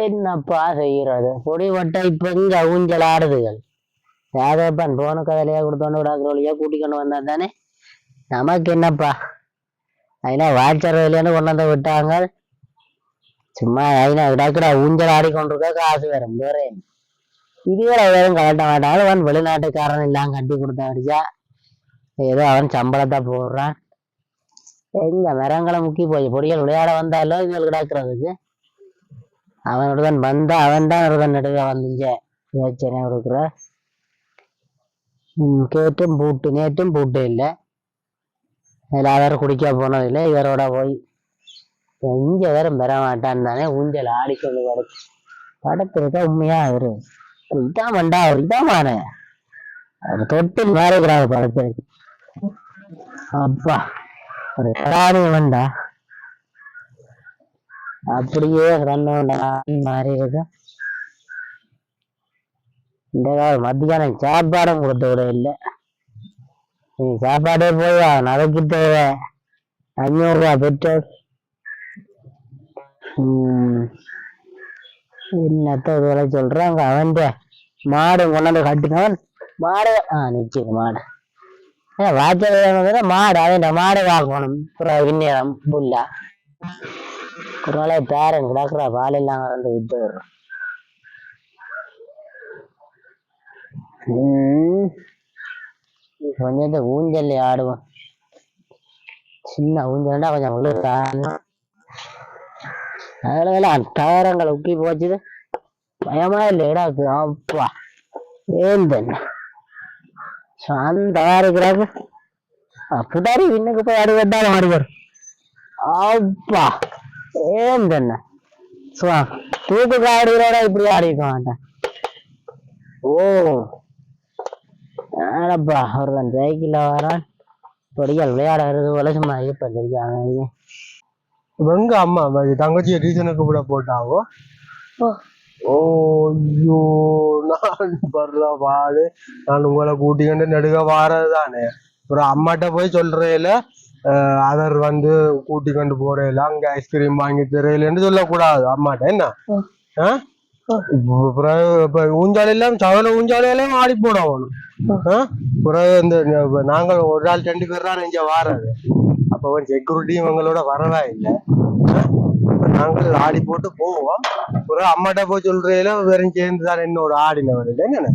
என்னப்பா செய்யறது? பொடி ஒட்டை இப்ப இங்க ஊஞ்சல் ஆடுதுகள். யாதப்பன் போன கதையிலேயே கொடுத்தோன்னு விடாக்கிறோலையா கூட்டிக்கொண்டு வந்தால் தானே? நமக்கு என்னப்பா? ஐநா வாட்சரவிலேருந்து கொண்டு வந்து விட்டாங்க. சும்மா ஐநா விடாக்கடா ஊஞ்சல் ஆடிக்கொண்டிருக்கா காசு வரும் போறேன் இதுவரை வேறும் கலட்ட மாட்டாங்க அவன் வெளிநாட்டுக்காரன் எல்லாம் கட்டி கொடுத்தாடிச்சா ஏதோ அவன் சம்பளத்தை போடுறான். எங்க மரங்களை முக்கி போய் பொடிகள் விளையாட வந்தாலோ இதுகள் கிடக்குறதுக்கு? அவனுடன் வந்தா அவன் தான் ஒருவன் நடுவே வந்துஞ்ச யோசனை கொடுக்குற? கேட்டும் பூட்டு நேற்றும் பூட்டு இல்லை. எல்லாரும் குடிக்க போனதில்லை இவரோட போய். இங்கே வேற பெற மாட்டான் தானே ஊஞ்சல் ஆடிக்கொண்டு கிடக்கு. படத்துக்கு உண்மையா அவரு இதான் மண்டா அவர் இதான் மானே அது தொட்டு மாறுகிறாரு படத்திற்கு அப்பா ஒரு ராணி அப்படியே கண்ணோண்டா மாறி இருக்கு இந்த மத்தியானம் சாப்பாடும் கொடுத்து விட இல்லை. நீ சாப்பாடே போய் நகைக்கு தேவை அஞ்சூறு பெட்ரோல் உம். என்னத்த இதுவரை சொல்றாங்க? அவன் மாடு கொண்டாந்து கட்டினவன் மாடு. ஆ நிச்சயம் மாடு. வாய்ச்சல் மாடு. அவன் மாடு வாங்கணும். அப்புறம் விண்ணேரம் புல்லா. ஒரு நாளே பேரன் கிடக்குற பால் எல்லாம் வந்து வித்து கொஞ்சம் இந்த ஊஞ்சல் ஆடுவோம். சின்ன ஊஞ்சல்டா கொஞ்சம் உள்ள அதனால தகரங்கள் உக்கி போச்சுது. பயமா இல்லைடா அப்பா. ஏன் தண்ணி சாந்தா இருக்கிறாங்க அப்படிதாரு இன்னைக்கு போய் ஆடுவதுதான் ஆடுவார் அப்பா. ஏன் தென்ன சுவா தூக்கு காடுகிறோட இப்படி ஆடிக்க மாட்டேன் ஓ ஆனப்பா ஒருத்தன் சைக்கிள் வரான் பொடிகள் விளையாடுறது போல சும்மா இருப்பா தெரியாம எங்க அம்மா தங்கச்சியை டியூஷனுக்கு கூட போட்டாவோ ஓய்யோ நான் படுற பாடு நான் உங்களை கூட்டிக்கொண்டு நெடுக்க வாரது அப்புறம் ஒரு அம்மாட்ட போய் சொல்றேல அதர் வந்து கூட்டிக்கொண்டு போறேல அங்க ஐஸ்கிரீம் வாங்கி தரையிலன்னு சொல்லக்கூடாது. அம்மாட்ட என்ன? பிறகு இப்ப ஊஞ்சால எல்லாம் சவல ஊஞ்சால எல்லாம் ஆடி ஆ? பிறகு இந்த நாங்கள் ஒரு ஆள் ரெண்டு பேர் தான் இங்க வாரது. அப்ப செக்யூரிட்டி இவங்களோட வரவா இல்லை. நாங்கள் ஆடி போட்டு போவோம். ஒரு அம்மாட்ட போய் சொல்றதுல வெறும் சேர்ந்து தான் என்னோட ஆடினவர் என்ன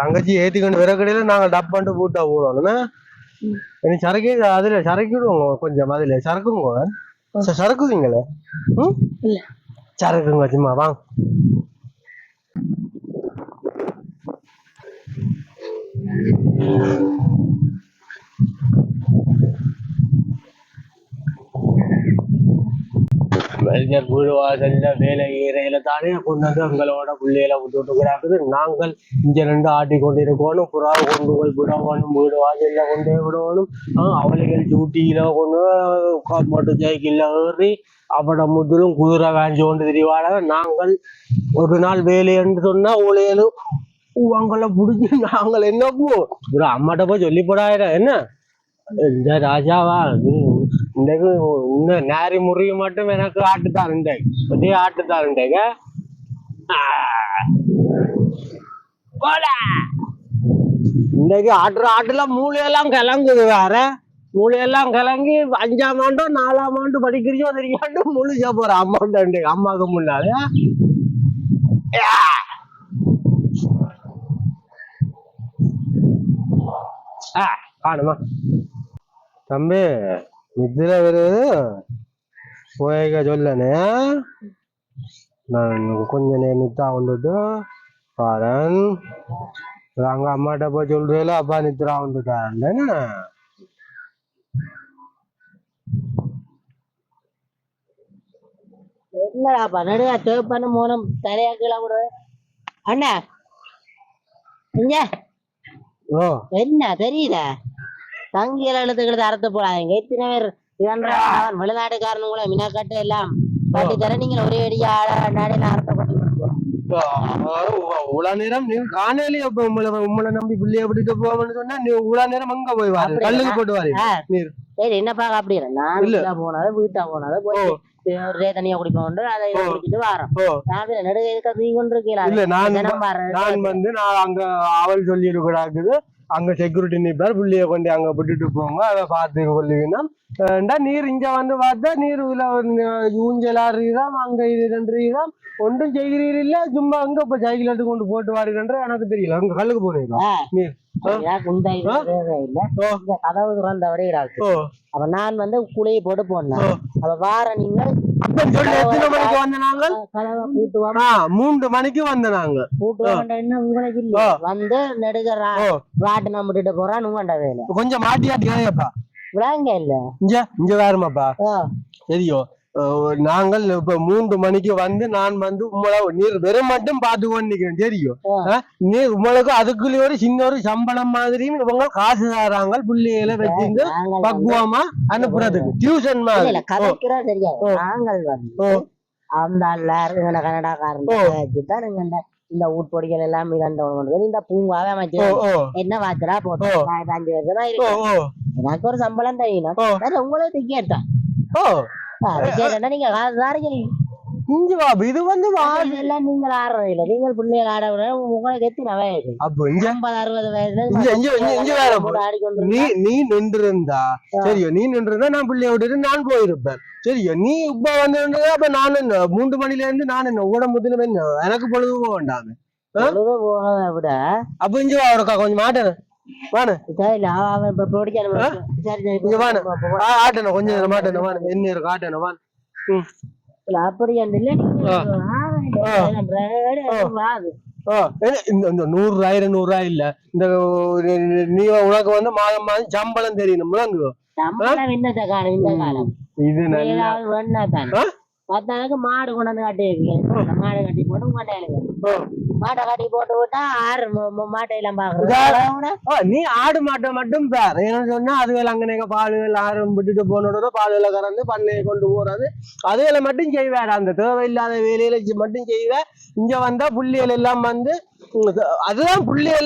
தங்கச்சி ஏத்திக்கொண்டு வர கடையில நாங்க டப் பண்ணிட்டு இனி சரக்கு அதுல சரக்கிடுவோங்க கொஞ்சம் அதுல. சரக்குங்க? ச- சரக்குவீங்களே? ம்? சரக்குங்க சும்மா வாங்க வெளிஞர் வீடு வாசல்ல வேலை ஈரையில தானே கொண்டு வந்து எங்களோட பிள்ளைகளை விட்டுட்டு கிடக்குது நாங்கள் இங்க ரெண்டு ஆட்டி கொண்டு இருக்கணும் புறா கொண்டு போய் விடணும் வீடு வாசல்ல கொண்டு போய் விடணும் அவளைகள் டியூட்டியில கொண்டு மோட்டர் சைக்கிள்ல ஏறி அவட முதலும் குதிரை வாங்கி கொண்டு திரிவாட நாங்கள் ஒரு நாள் வேலை என்று சொன்னா ஊழியலும் அவங்கள புடிச்சு நாங்கள் என்ன போ? ஒரு அம்மாட்ட போய் சொல்லி போடாயிர என்ன? இந்த ராஜாவா? நீ இன்றைக்கு இன்னும் நேரி முறிய மட்டும் எனக்கு ஆட்டுத்தான் இன்றைக்கு ஒரே ஆட்டுத்தான் இன்றைக்கு போல இன்னைக்கு ஆட்டுற ஆட்டுல மூளையெல்லாம் கிளங்குது வேற. மூளையெல்லாம் கிளங்கி அஞ்சாம் ஆண்டோ நாலாம் ஆண்டு படிக்கிறீங்க தெரியாண்டு முழுச்சா போற அம்மாண்ட இன்றைக்கு அம்மாவுக்கு முன்னால. ஆ காணுமா? தம்பி. நித்திர வருது போயக சொல்லனே நான் கொஞ்ச நேரம் நித்தா வந்துட்டு பாரன் அங்க அம்மாட்ட போய் சொல்றேல அப்பா நித்ரா வந்துட்டான் என்ன என்னடா பண்ணுடா தேப்பான மூலம் தலையா கீழே விடு அண்ணா இங்க ஓ என்ன தெரியுதா தங்கியல் எழுத்துக்கிறது அறுத்து போடாதீங்க. எத்தனை பேர் அவன் வெளிநாட்டுக்காரன் கூட மினாக்கட்டு எல்லாம் கட்டி தர நீங்க ஒரே அடியா நாடி அர்த்தப்பட்டு உலா நேரம் நீ காணையிலேயே இப்ப உங்களை உங்களை நம்பி பிள்ளைய விட்டுட்டு போவோம்னு சொன்னா நீ உலா நேரம் அங்க போய் வாரு? கல்லுக்கு போட்டு வாரு. நீர். சரி என்னப்பா அப்படி நான். வீட்டா போனது வீட்டா போனது போய் ஒரே தனியா குடிப்போம் அதை குடிச்சிட்டு வாரோம். நான் நடுக இருக்க நீ கொண்டு இருக்கீங்களா இல்ல நான் நான் வந்து நான் அங்க அவள் சொல்லி இருக்கக்கூடாது அங்க செக்யூரிட்டி நிப்பார் புள்ளிய கொண்டு அங்க விட்டுட்டு போங்க. அதை பார்த்து கொள்ளுவீங்கன்னா நீர் இங்க வந்து பார்த்தா நீர் இதுல வந்து ஊஞ்சல் ஆடுறீதான் அங்க இது ரெண்டுதான் ஒன்றும் செய்கிறீர் இல்ல சும்மா அங்க இப்ப சைக்கிள் எடுத்து கொண்டு போட்டு வாருன்ற எனக்கு தெரியல. அங்க கல்லுக்கு போனீங்க நீர். கதவு திறந்த அப்ப நான் வந்து குழியை போட்டு போனேன் அப்ப வார ஆ மூன்று மணிக்கு வந்த நாங்க வந்து நெடுக நம்ம விட்டுட்டு போறான் உங்கண்ட வேலை. கொஞ்சம் மாட்டியாட்டி கேப்பா விடாங்க இல்ல. இங்க இங்க வேறுமாப்பா அஹ் நாங்கள் இப்ப மூன்று மணிக்கு வந்து நான் வந்து உங்களை நீர் வெறும் மட்டும் பார்த்து கொண்டிருக்கிறேன் தெரியும். நீர் உங்களுக்கு அதுக்குள்ள ஒரு சின்ன ஒரு சம்பளம் மாதிரியும் இவங்க காசு தராங்க புள்ளிகளை வச்சிருந்து பக்குவமா அனுப்புறதுக்கு. டியூஷன் மாதிரி. நாங்கள் வந்து அந்த கனடாக்காரன் நீங்க இந்த ஊட்பொடிகள் எல்லாம் இழந்தவங்க இந்த பூங்காவே அமைச்சு என்ன வாச்சரா போட்டு ஓ. நான் இப்ப அஞ்சு வருஷமா ஓ எனக்கு ஒரு சம்பளம் தெரியணும் ஓ. டிக்கெட் நீங்க காசு தாரீங்க இங்க வா இது வந்து எல்லாம் நீங்கள் ஆடுறது இல்ல நீங்கள் பிள்ளைகள் ஆட விட உங்களுக்கு எத்தனை வயது? அப்ப இங்க? ஐம்பது அறுபது வயதுல இங்க இங்க இங்க இங்க வேற போ. ஆடிக்கொண்டு நீ நீ நின்றிருந்தா சரியோ நீ நின்றிருந்தா நான் பிள்ளைய விட்டுட்டு நான் போயிருப்பேன். சரியோ நீ இப்ப வந்து அப்ப நான் என்ன மூன்று மணில இருந்து நான் என்ன உடம்புல என்ன எனக்கு பொழுது போக வேண்டாமே. பொழுது போகிறத விட அப்ப இங்க வா ஒருக்கா கொஞ்சம் மாட்டேன். ஆட்டணும் கொஞ்சம் வாணு என்ன இருக்கு ஆட்டணும் இந்த இந்த நூறு ஆயிரம் நூறு ரூபாய் இல்ல. இந்த நீ உனக்கு வந்து மாதம் மாதம் சம்பளம் தெரியணும் முழங்கு சம்பளம் என்னத்த காலம் இந்த காலம். இது நல்ல மாடு கொண்டு வந்து கட்டி மாடு கட்டி போட்டு ஆ. மாட்டை கட்டி போட்டு விட்டா ஆறு ம- ம- மாட்டையெல்லாம் பாக்குறது ஆ, நீ ஆடு மாட்டை மட்டும் பேர் என்ன சொன்னா அதுவேல அங்கனேக்க பாலுகள் ஆரம் விட்டுட்டு போனோட பாலுகளை கறந்து பண்ணையை கொண்டு போறது. அதுவேல மட்டும் செய்வேடா. அந்த தேவையில்லாத வேலையில மட்டும் செய்வ. இங்க வந்தா புள்ளிகள் எல்லாம் வந்து அதுதான்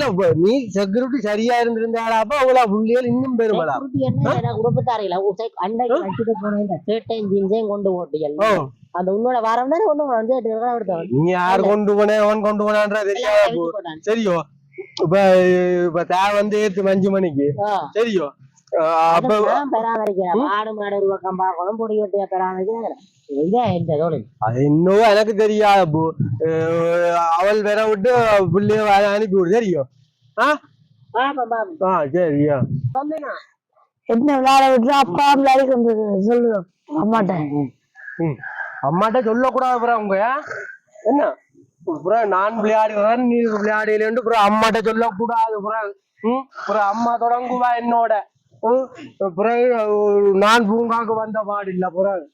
இப்ப நீ செக்யூரிட்டி சரியா இருந்திருந்தாடாப்ப அவ்வளோ புள்ளிகள் இன்னும் பெருமடா. உடுப்புத்தாரில அண்டைக்கு வச்சுட்டு போன சேட்டையும் ஜீன்ஸையும் கொண்டு ஓட்டியல் ஓ அந்த உன்னோட வாரம் தானே கொண்டு வந்து நீ யார் கொண்டு போனே அவன் கொண்டு போனான்ற தெரியாத? சரியோ. இப்ப இப்ப தேவை வந்து ஏத்து அஞ்சு மணிக்கு. சரியோ. இன்னும் எனக்கு தெரியாது அவள் வேற விட்டு புள்ளைய வேற அனுப்பி விடு தெரியும்? சரியா என்ன விளையாட விட்டு அப்பா விளையாடி கொண்டு சொல்லுவோம் அம்மாட்ட. ம். அம்மாட்ட சொல்லக்கூடாது அப்புறம் உங்க. என்ன? அப்புறம் நான் விளையாடி வரேன் நீ விளையாடிலேன்னு அப்புறம் அம்மாட்ட சொல்லக்கூடாது அப்புறம் ம் அப்புறம் அம்மா தொடங்குவா என்னோட. இருக்கும் பிறகு நான் பூங்காக்கு வந்த பாடு இல்ல பிறகு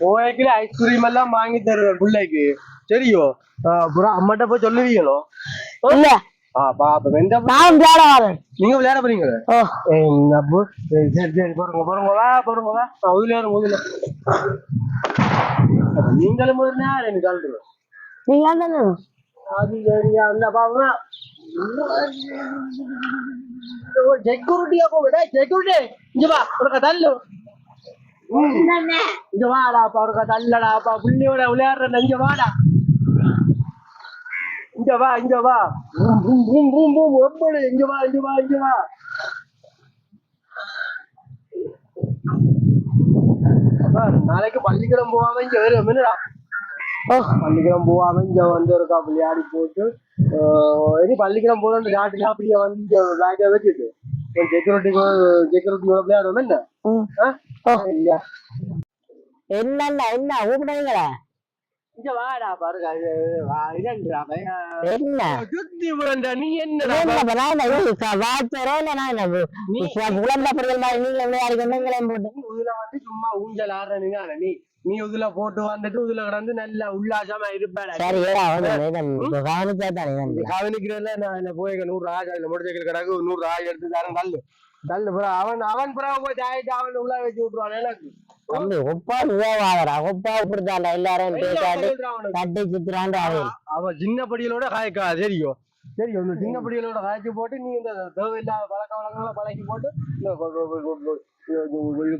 போய்க்கு ஐஸ்கிரீம் எல்லாம் வாங்கி தருவேன் பிள்ளைக்கு. சரியோ ஆஹ் அப்புறம் அம்மாட்ட போய் சொல்லுவீங்களோ? இல்ல. நான் விளையாட வரேன். நீங்க விளையாட போறீங்களே? அப்போ சரி சரி போறோங்க போறோங்க போறோங்க உதுல ஏறுங்க உதுல அப்ப நீங்களும் சொல்றேன் நீங்க என்ன அது சரியா அந்த பாவங்க செக்யூரிட்டியா போவிட செக்யூரிட்டி இங்க வா ஒரு தள்ளு. இங்க வாடா அப்பா ஒரு தள்ளடா அப்பா. புள்ளியோட விளையாடுற இங்க வாடா. இங்க வா இங்க வா. எப்படி இங்க வா இங்க வா இங்க வா. நாளைக்கு பள்ளிக்கூடம் போகாம இங்க வரும் என்னடா? பள்ளிக்கூடம் போகாம இங்க வந்து இருக்கா விளையாடி போட்டு. இனி பள்ளிக்கூடம் போறோம் நாட்டுல அப்படியே வந்து இங்க பேக்கை வச்சுட்டு. செக்யூரிட்டி செக்யூரிட்டி விளையாடுவோம் என்ன? என்ன என்ன இங்க வாடா பாருங்க. என்ன? நீ என்ன சும்மா ஊஞ்சல் ஆடுறீங்க நீ. நீ இதுல போட்டு வந்துட்டு இதுல கிடந்து நல்லா உல்லாசமா தானே கவனிக்கிறதுல நான் போய் நூறு ஆயிரம் இல்ல சைக்கிள் கிடக்கு நூறு ஆயிரம் எடுத்து தரேன் கல்லு தள்ளு bro. அவன் அவன் பிறகு போய் தாயிட்டு அவன் உள்ள வச்சு விட்டுருவான் எனக்கு. தம்பி ஒப்பா நிஜவாதரா ஒப்பா இப்படித்தாண்டா எல்லாரும் பேசாட்டு. தட்டி சுத்துறாண்டு அவன் சின்ன படிகளோட காய்க்கா தெரியும். தெரியும் இந்த சின்ன படிகளோட காய்ச்சி போட்டு நீ இந்த தேவையில்லாத பழக்க வழக்கங்களை பழக்கி போட்டு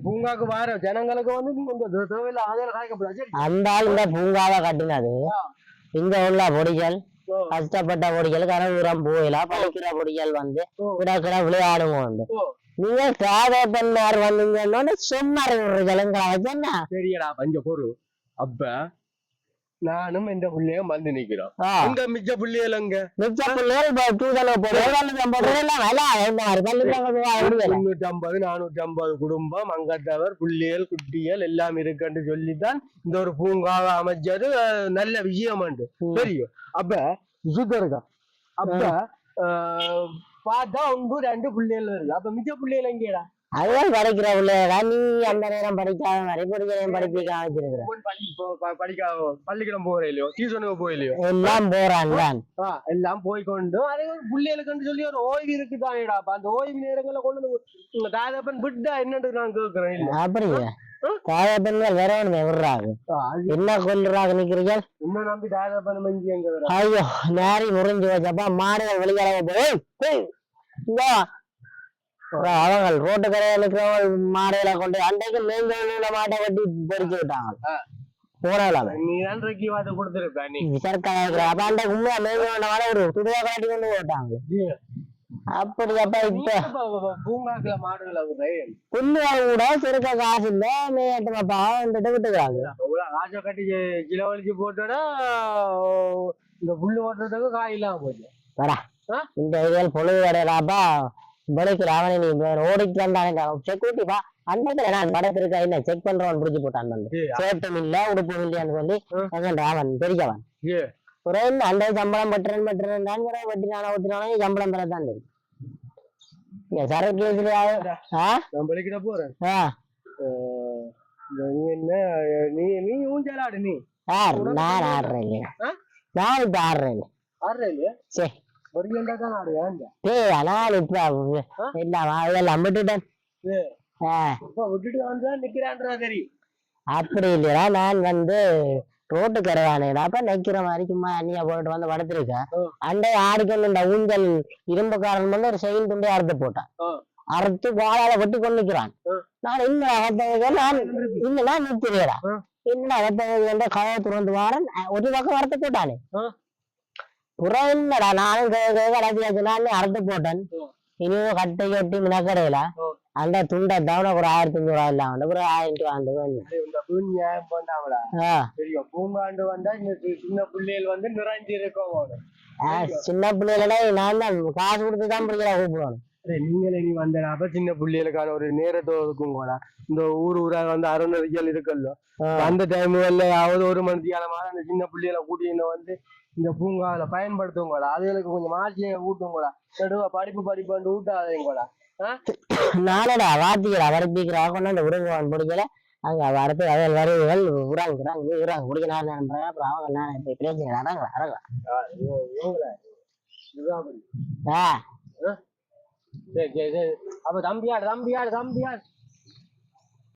பூங்காக்கு வர ஜனங்களுக்கு வந்து நீ இந்த தேவையில்லாத அதில் காய்க்கப்படாது சரி. அந்த ஆள் இந்த பூங்காவை கட்டினது இங்க உள்ள பொடிகள். கஷ்டப்பட்ட பொடிகள் கனவுரம் போயிலாம் படிக்கிற பொடிகள் வந்து. கிடக்கிற விளையாடுங்க வந்து. நீங்க சாதா பெண்ணார் வந்தீங்கன்னு சொன்னாரு விடுறீங்க என்ன சரியடா பஞ்ச பொரு அப்ப நானும் இந்த புள்ளையும் வந்து நிக்கிறோம். இந்த மிச்ச புள்ளியல் அங்க? மிச்ச பிள்ளைகள் கல்விக்காங்க முன்னூத்தி ஐம்பது நானூத்தி ஐம்பது குடும்பம் அங்கத்தவர் புள்ளியல் குட்டியல் எல்லாம் இருக்குன்னு சொல்லித்தான் இந்த ஒரு பூங்காவை அமைச்சது நல்ல விஷயம். தெரியும். அப்ப சுத்தம் இருக்கா? அப்ப பார்த்தா ஒன்று ரெண்டு புள்ளியல் வருது. அப்ப மிச்ச புள்ளியல் எங்கேடா? அதுதான் படிக்கிற பிள்ளைகளா நீ அந்த நேரம் படிக்காத மாதிரி படிக்கிறேன் படிப்பிக்க வச்சிருக்கிற போய் பள்ளி போ- ப- படிக்க பள்ளிக்கூடம் போகிற இல்லையோ டியூஷனுக்கு போயிலையோ எல்லாம் போறான் தான். எல்லாம் போய் கொண்டு அதே ஒரு புள்ளியலுக்குன்னு சொல்லி ஒரு ஓய்வு இருக்குதானேடா. அந்த ஓய்வு நேரங்களை கொண்டு தாதப்பன் விட்டா என்னன்னு நான் கேட்கிறேன் அப்படியே? தாய பெண்கள் வேற ஒண்ணு விடுறாங்க ஆ, அது என்ன கொல்லுறாங்க நிக்கிறீங்க ஐயோ நாரி முறிஞ்சு வச்சப்பா மாடுகள் வெளிக்கிழமை போய். போய் இங்க வா. அப்புறம் அவங்க ரோட்டு கரையில இருக்கிறவங்க மாடுகளை கொண்டு அன்றைக்கு மேஞ்ச மாட்டை வெட்டி பொறிச்சு விட்டாங்க போனாலும் நீ தான் ரெக்கி வாத்து கொடுத்துருப்ப நீ. சர்க்கரை இருக்கிற அப்ப அன்றைக்கு உண்மையா மேஞ்ச மாட ஒரு துடுவா காட்டி கொண்டு போட்டாங்க. அப்படி அப்ப இப்ப? பூங்காக்குல மாடுகளை கூட சிறுக்க காசு இல்ல மேட்டுமாப்பா வந்துட்டு விட்டுக்கிறாங்க. ராஜா கட்டி கிலவழிச்சு போட்டோன்னா இந்த புல்லு ஓட்டுறதுக்கு காய் இல்லாம போச்சு. வரா? இந்த இதுகள் பொழுது கிடையாதாப்பா விளைக்கிற அவனை நீ ஓடிட்டு வந்தானே செக்யூரிட்டி பா அன்றைக்கு நான் படத்திருக்க இல்ல செக் பண்றவன் புடிச்சு போட்டான் வந்து. சேட்டும் இல்ல உடுப்பும் இல்லையான்னு சொல்லி. எங்கண்டா அவன் பெரியவன் ஒரே அண்டை சம்பளம் பட்டுறேன் பட்டுறேன் வெட்டினானா ஊத்தினானே சம்பளம் பெற தான் தெரியும். சரக்கு நான் பலிக்கிட்ட போறேன் நீ என்ன நீ நீ ஊஞ்சலாடு நீ யார் நான் ஆடுறேன் இல்லையா? நான் இப்ப ஆடுறேன் இல்ல ஆடுறேன் இல்லையா சரி அப்படி இல்லையா நான் வந்து ரோட்டு கரையானேடா அப்ப நிக்கிற மாதிரி சும்மா அண்ணியா போயிட்டு வந்து படுத்திருக்கேன். அண்டை ஆடிக்கொண்டு ஊஞ்சல் இரும்புக்காரன் வந்து ஒரு செயின் துண்டை அறுத்து போட்டான். அறுத்து வாழால வெட்டி கொண்டு நிக்கிறான். நான் இன்னும் அகத்தவங்க நான் நிற்கிறேடா ஆ. இன்னும் அகத்தவங்க கதவை திறந்து வாரன் ஒரு பக்கம் அறுத்து போட்டானே. புறம் இல்லடா நானும் நான் அறுத்து போட்டேன். இனியும் கட்டை கட்டி மினக்கடையில. அந்த துண்டை தவணை ஒரு ஆயிரத்தி ஒரு ஆயிரம் ஆண்டு வேணும் டேய், இந்த பூ நியாயம் பண்ணாமடா ஆ. தெரியும். பூங்காண்டு வந்தா சின்ன பிள்ளைகள் வந்து நிறைஞ்சு இருக்கும் சின்ன பிள்ளைகள நான் தான் காசு கொடுத்து தான் பிள்ளைகளை டேய், நீங்களே நீ வந்தடா அப்ப சின்ன பிள்ளைகளுக்கான ஒரு நேரத்தை ஒதுக்கும் கூட இந்த ஊர் ஊரா வந்து அறநறிகள் இருக்குல்ல. அந்த டைம்ல ஆவது ஒரு மணி காலமாக அந்த சின்ன பிள்ளைகளை கூட்டின்னு வந்து இந்த பூங்காவில பயன்படுத்தும் கூட அதுகளுக்கு கொஞ்சம் ஊட்டும் கூட நடுவா படிப்பு படிப்பு கூட ஆ? நானடா வாத்திக்கிறா வரப்பிக்கிறா கொண்டாந்து விடுங்குவான் பிடிக்கல அங்க வரத்து அதில் வருவர்கள் விடாங்கிறாங்க விடுறாங்க பிடிக்க நான் நம்புறேன் அப்புறம் அவங்க நான் இப்ப ஆ? சரி சரி சரி. அப்ப தம்பியாடு தம்பியாடு தம்பியாடு.